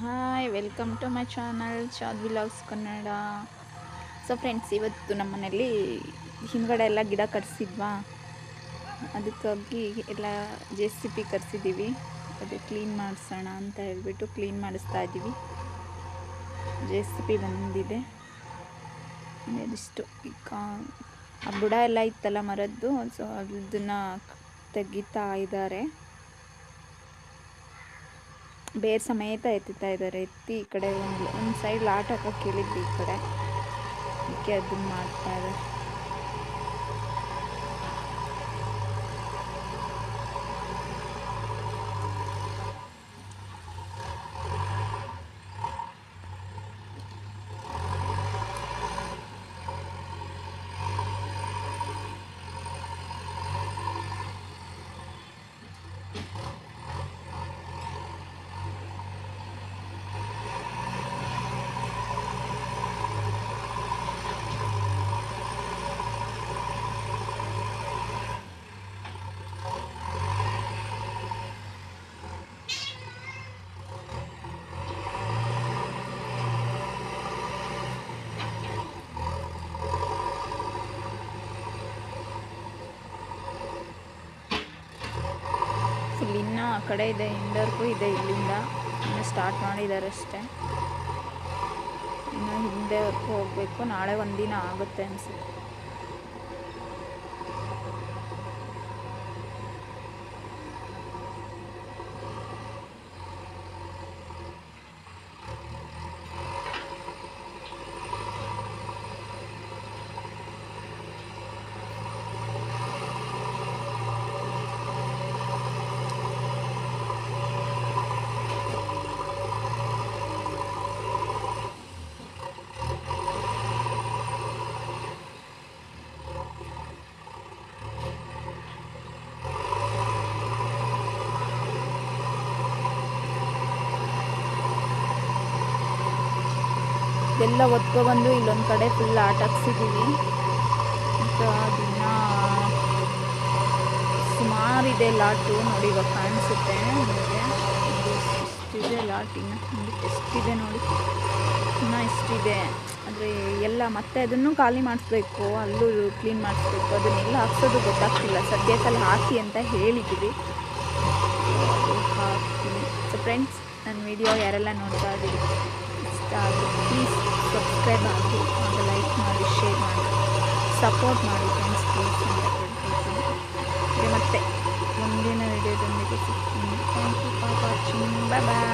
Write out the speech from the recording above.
Hi welcome to my channel Shad vlogs Kannada so friends ಇವತ್ತು ನಮ್ಮ ಮನೇಲಿ ಹಿಂದ್ಗಡೆ ಎಲ್ಲ ಗಿಡ ಕಟ್ಸಿದ್ವಾ? ಅದಕ್ಕಾಗಿ ಎಲ್ಲ ಜೆ ಸಿ ಪಿ ಕರ್ಸಿದ್ದೀವಿ ಅದು ಕ್ಲೀನ್ ಮಾಡಿಸೋಣ ಅಂತ ಹೇಳ್ಬಿಟ್ಟು ಕ್ಲೀನ್ ಮಾಡಿಸ್ತಾ ಇದ್ದೀವಿ ಜೆ ಸಿ ಪಿ ಬಂದಿದೆ. ಅದಿಷ್ಟು ಈಗ ಆ ಬುಡ ಎಲ್ಲ ಇತ್ತಲ್ಲ ಮರದ್ದು ಸೊ ಅದನ್ನು ತೆಗಿತಾ ಇದ್ದಾರೆ. ಬೇರ್ ಸಮೇತ ಎತ್ತಿತಾ ಇದ್ದಾರೆ. ಎತ್ತಿ ಈ ಕಡೆ ಒಂದು ಒಂದು ಸೈಡ್ ಲಾಟ್ ಹಾಕೋ ಕೇಳಿದ್ವಿ ಈ ಕಡೆ. ಅದಕ್ಕೆ ಅದನ್ನ ಮಾಡ್ತಾ ಇದ್ದಾರೆ. ಫುಲ್ ಆ ಕಡೆ ಇದೆ ಹಿಂದರ್ಗೂ ಇದೆ ಇಲ್ಲಿಂದ. ಇನ್ನು ಸ್ಟಾರ್ಟ್ ಮಾಡಿದ್ದಾರೆ ಅಷ್ಟೇ. ಇನ್ನು ಹಿಂದೆವರೆಗೂ ಹೋಗಬೇಕು. ನಾಳೆ ಒಂದಿನ ಆಗುತ್ತೆ ಅನಿಸುತ್ತೆ. ಎಲ್ಲ ಒತ್ಕೊಬಂದು ಇಲ್ಲೊಂದು ಕಡೆ ಫುಲ್ ಆಟ ಹಾಕ್ಸಿದ್ದೀವಿ ಮತ್ತು ದಿನ ಸುಮಾರಿದೆ ಲಾಟು ನೋಡಿ ಇವಾಗ ಕಾಣಿಸುತ್ತೆ ನಮಗೆ. ಇಷ್ಟಿದೆ ಲಾಟ್ ಇನ್ನು? ಎಷ್ಟಿದೆ ನೋಡಿ. ಇನ್ನೂ ಇಷ್ಟಿದೆ ಅಂದರೆ ಎಲ್ಲ ಮತ್ತೆ ಅದನ್ನು ಖಾಲಿ ಮಾಡಿಸ್ಬೇಕು, ಅಲ್ಲೂ ಕ್ಲೀನ್ ಮಾಡಿಸ್ಬೇಕು, ಅದನ್ನೆಲ್ಲ ಹಾಕ್ಸೋದು ಗೊತ್ತಾಗ್ತಿಲ್ಲ. ಸದ್ಯಕ್ಕಲ್ಲಿ ಹಾಕಿ ಅಂತ ಹೇಳಿದ್ದೀವಿ ಹಾಕ್ತೀನಿ. ಸೊ ಫ್ರೆಂಡ್ಸ್ ನನ್ನ ವಿಡಿಯೋ ಯಾರೆಲ್ಲ ನೋಡ್ತಾ ಇದ್ದೀವಿ ಇಷ್ಟ ಸಬ್ಸ್ಕ್ರೈಬ್ ಆಗಿ ಹಾಗೆ ಲೈಕ್ ಮಾಡಿ ಶೇರ್ ಮಾಡಿ ಸಪೋರ್ಟ್ ಮಾಡಿ ಫ್ರೆಂಡ್ಸ್ ಪ್ಲೀಸ್ ಮತ್ತೆ ಮುಂದಿನ ವಿಡಿಯೋದೊಂದಿಗೆ ಸಿಗ್ತೀನಿ. Thank you for watching bye bye